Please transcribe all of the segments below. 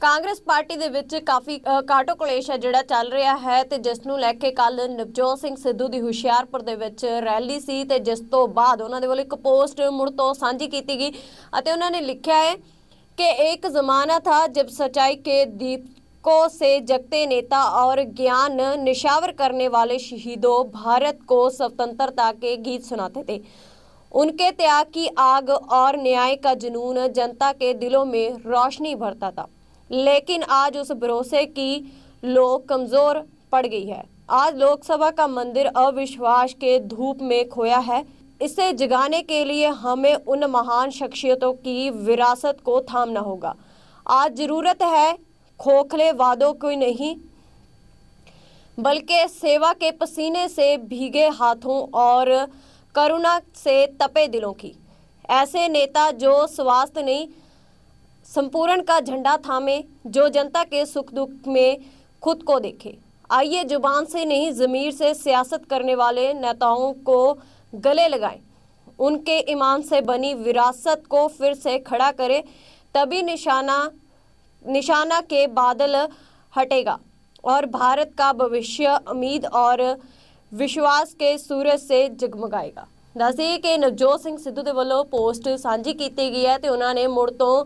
Congress party ਦੇ ਵਿੱਚ ਕਾਫੀ ਅ, ਕਾਟੋ ਕਲੇਸ਼ ਹੈ ਜਿਹੜਾ ਚੱਲ ਰਿਹਾ ਹੈ ਤੇ ਜਿਸ ਨੂੰ ਲੈ ਕੇ ਕੱਲ ਨਵਜੋਤ ਸਿੰਘ ਸਿੱਧੂ ਦੀ ਹੁਸ਼ਿਆਰਪੁਰ ਦੇ ਵਿੱਚ ਰੈਲੀ ਸੀ ਤੇ ਜਿਸ ਤੋਂ ਬਾਅਦ ਉਹਨਾਂ ਦੇ ਵੱਲੋਂ ਇੱਕ ਪੋਸਟ ਮੁੜ ਤੋਂ ਸਾਂਝੀ ਕੀਤੀ ਗਈ ਅਤੇ ਉਹਨਾਂ ਨੇ ਲਿਖਿਆ ਹੈ कि एक जमाना था जब सच्चाई के दीपकों से जगते नेता और ज्ञान निशावर करने वाले शहीदों भारत को स्वतंत्रता के गीत सुनाते थे उनके त्याग की आग और न्याय का जुनून जनता के दिलों में रोशनी भरता था लेकिन आज उस भरोसे की लोग कमज़ोर पड़ गई है। आज लोकसभा का मंदिर अविश्वास के धूप में खोया है। इसे जगाने के लिए हमें उन महान शख्सियतों की विरासत को थामना होगा। आज ज़रूरत है खोखले वादों की नहीं, बल्कि सेवा के पसीने से भीगे हाथों और करुणा से तपे दिलों की। ऐसे नेता जो स्वास्थ्य नहीं संपूर्ण का झंडा थामे, जो जनता के सुख दुख में खुद को देखे। आइए ज़ुबान से नहीं, ज़मीर से सियासत करने वाले नेताओं को गले लगाएँ। उनके ईमान से बनी विरासत को फिर से खड़ा करें, तभी निशाना निशाना के बादल हटेगा और भारत का भविष्य, उम्मीद और विश्वास के सूरज से जगमगाएगा। ਦੱਸਦੇ ਕਿ ਨਵਜੋਤ ਸਿੰਘ ਸਿੱਧੂ ਦੇ ਵੱਲੋਂ ਪੋਸਟ ਸਾਂਝੀ ਕੀਤੀ ਗਈ ਹੈ ਤੇ ਉਹਨਾਂ ਨੇ ਮੁੜ ਤੋਂ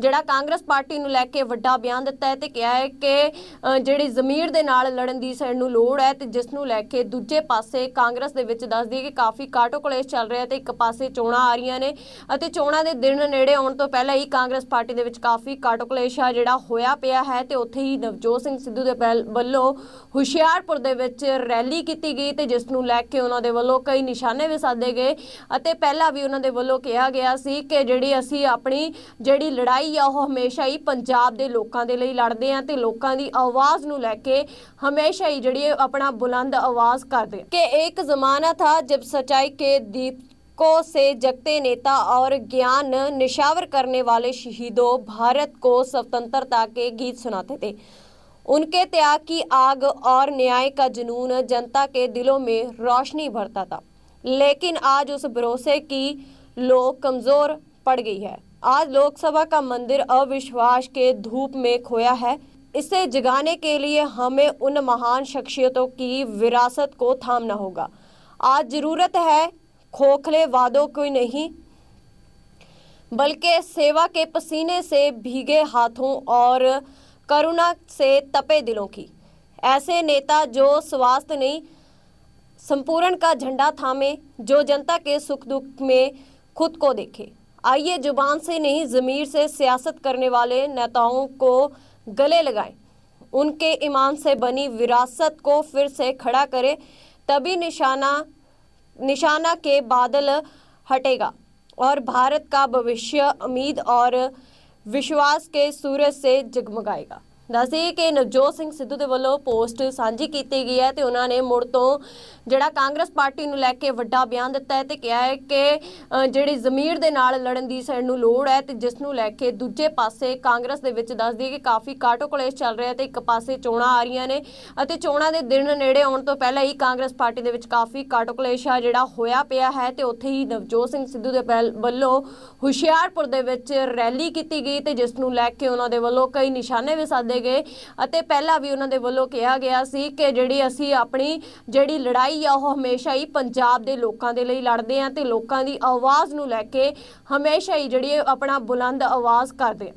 ਜਿਹੜਾ ਕਾਂਗਰਸ ਪਾਰਟੀ ਨੂੰ ਲੈ ਕੇ ਵੱਡਾ ਬਿਆਨ ਦਿੱਤਾ ਹੈ ਤੇ ਕਿਹਾ ਹੈ ਕਿ ਜਿਹੜੀ ਜ਼ਮੀਰ ਦੇ ਨਾਲ ਲੜਨ ਦੀ ਸਾਨੂੰ ਲੋੜ ਹੈ ਤੇ ਜਿਸ ਨੂੰ ਲੈ ਕੇ ਦੂਜੇ ਪਾਸੇ ਕਾਂਗਰਸ ਦੇ ਵਿੱਚ ਦੱਸਦੀ ਕਿ ਕਾਫੀ ਕਾਟੋ ਕਲੇਸ਼ ਚੱਲ ਰਿਹਾ ਤੇ ਇੱਕ ਪਾਸੇ ਚੋਣਾਂ ਆ ਰਹੀਆਂ ਨੇ ਅਤੇ ਚੋਣਾਂ ਦੇ ਦਿਨ ਨੇੜੇ ਆਉਣ ਤੋਂ ਪਹਿਲਾਂ ਹੀ ਕਾਂਗਰਸ ਪਾਰਟੀ ਦੇ ਵਿੱਚ ਕਾਫੀ ਕਾਟੋ ਕਲੇਸ਼ ਆ ਜਿਹੜਾ ਹੋਇਆ ਪਿਆ ਹੈ ਤੇ ਉੱਥੇ ਹੀ ਨਵਜੋਤ ਸਿੰਘ ਸਿੱਧੂ ਦੇ ਪਹਿਲ- ਵੱਲੋਂ ਹੁਸ਼ਿਆਰਪੁਰ ਦੇ ਵਿੱਚ ਰੈਲੀ ਕੀਤੀ ਗਈ ਤੇ ਜਿਸ ਨੂੰ ਲੈ ਕੇ ਉਹਨਾਂ ਦੇ ਵੱਲੋਂ ਕਈ ਨਿਸ਼ਾਨੇ ਵੀ ਸਾਧੇ ਗਏ ਅਤੇ ਪਹਿਲਾਂ ਵੀ ਉਹਨਾਂ ਦੇ ਵੱਲੋਂ ਕਿਹਾ ਗਿਆ ਸੀ ਕਿ ਜਿਹੜੀ ਅਸੀਂ ਆਪਣੀ ਜਿਹੜੀ ਲੜਾਈ ਆ ਉਹ ਹਮੇਸ਼ਾ ਹੀ ਪੰਜਾਬ ਦੇ ਲੋਕਾਂ ਦੇ ਲਈ ਲੜਦੇ ਆ ਤੇ ਲੋਕਾਂ ਦੀ ਆਵਾਜ਼ ਨੂੰ ਲੈ ਕੇ ਹਮੇਸ਼ਾ ਹੀ ਜਿਹੜੀ ਇਹ ਆਪਣਾ ਬੁਲੰਦ ਆਵਾਜ਼ ਕਰਦੇ ਆ ਕਿ ਇੱਕ ਜ਼ਮਾਨਾ ਥਾ ਜਬ ਸਚਾਈ ਕੇ ਦੀਪ को से जगते नेता और ज्ञान निशावर करने वाले शहीदों भारत को स्वतंत्रता के गीत सुनाते थे उनके त्याग की आग और न्याय का जुनून जनता के दिलों में रोशनी भरता था लेकिन आज उस भरोसे की लोग कमज़ोर पड़ गई है। आज लोकसभा का मंदिर अविश्वास के धूप में खोया है। इसे जगाने के लिए हमें उन महान शख्सियतों की विरासत को थामना होगा। आज ज़रूरत है खोखले वादों की नहीं, बल्कि सेवा के पसीने से भीगे हाथों और करुणा से तपे दिलों की। ऐसे नेता जो स्वास्थ्य नहीं संपूर्ण का झंडा थामे, जो जनता के सुख दुख में खुद को देखे। आइए ज़ुबान से नहीं, ज़मीर से सियासत करने वाले नेताओं को गले लगाएँ। उनके ईमान से बनी विरासत को फिर से खड़ा करें, तभी निशाना निशाना के बादल हटेगा और भारत का भविष्य, उम्मीद और विश्वास के सूरज से जगमगाएगा। ਦੱਸਦੇ ਕਿ ਨਵਜੋਤ ਸਿੰਘ ਸਿੱਧੂ ਦੇ ਵੱਲੋਂ ਪੋਸਟ ਸਾਂਝੀ ਕੀਤੀ ਗਈ ਹੈ ਤੇ ਉਹਨਾਂ ਨੇ ਮੁੜ ਤੋਂ ਜਿਹੜਾ ਕਾਂਗਰਸ ਪਾਰਟੀ ਨੂੰ ਲੈ ਕੇ ਵੱਡਾ ਬਿਆਨ ਦਿੱਤਾ ਹੈ ਤੇ ਕਿਹਾ ਹੈ ਕਿ ਜਿਹੜੀ ਜ਼ਮੀਰ ਦੇ ਨਾਲ ਲੜਨ ਦੀ ਸਾਨੂੰ ਲੋੜ ਹੈ ਤੇ ਜਿਸ ਨੂੰ ਲੈ ਕੇ ਦੂਜੇ ਪਾਸੇ ਕਾਂਗਰਸ ਦੇ ਵਿੱਚ ਦੱਸਦੀ ਕਿ ਕਾਫੀ ਕਾਟੋ ਕਲੇਸ਼ ਚੱਲ ਰਿਹਾ ਤੇ ਇੱਕ ਪਾਸੇ ਚੋਣਾਂ ਆ ਰਹੀਆਂ ਨੇ ਅਤੇ ਚੋਣਾਂ ਦੇ ਦਿਨ ਨੇੜੇ ਆਉਣ ਤੋਂ ਪਹਿਲਾਂ ਹੀ ਕਾਂਗਰਸ ਪਾਰਟੀ ਦੇ ਵਿੱਚ ਕਾਫੀ ਕਾਟੋ ਕਲੇਸ਼ ਆ ਜਿਹੜਾ ਹੋਇਆ ਪਿਆ ਹੈ ਤੇ ਉੱਥੇ ਹੀ ਨਵਜੋਤ ਸਿੰਘ ਸਿੱਧੂ ਦੇ ਪਹਿਲ- ਵੱਲੋਂ ਹੁਸ਼ਿਆਰਪੁਰ ਦੇ ਵਿੱਚ ਰੈਲੀ ਕੀਤੀ ਗਈ ਤੇ ਜਿਸ ਨੂੰ ਲੈ ਕੇ ਉਹਨਾਂ ਦੇ ਵੱਲੋਂ ਕਈ ਨਿਸ਼ਾਨੇ ਵੀ ਸਾਧੇ ਗਏ ਅਤੇ ਪਹਿਲਾਂ ਵੀ ਉਹਨਾਂ ਦੇ ਵੱਲੋਂ ਕਿਹਾ ਗਿਆ ਸੀ ਕਿ ਜਿਹੜੀ ਅਸੀਂ ਆਪਣੀ ਜਿਹੜੀ ਲੜਾਈ ਆ, ਉਹ ਹਮੇਸ਼ਾ ਹੀ ਪੰਜਾਬ ਦੇ ਲੋਕਾਂ ਦੇ ਲਈ ਲੜਦੇ ਆ ਤੇ ਲੋਕਾਂ ਦੀ ਆਵਾਜ਼ ਨੂੰ ਲੈ ਕੇ ਹਮੇਸ਼ਾ ਹੀ ਜਿਹੜੀ ਆਪਣਾ ਬੁਲੰਦ ਆਵਾਜ਼ ਕਰਦੇ ਆ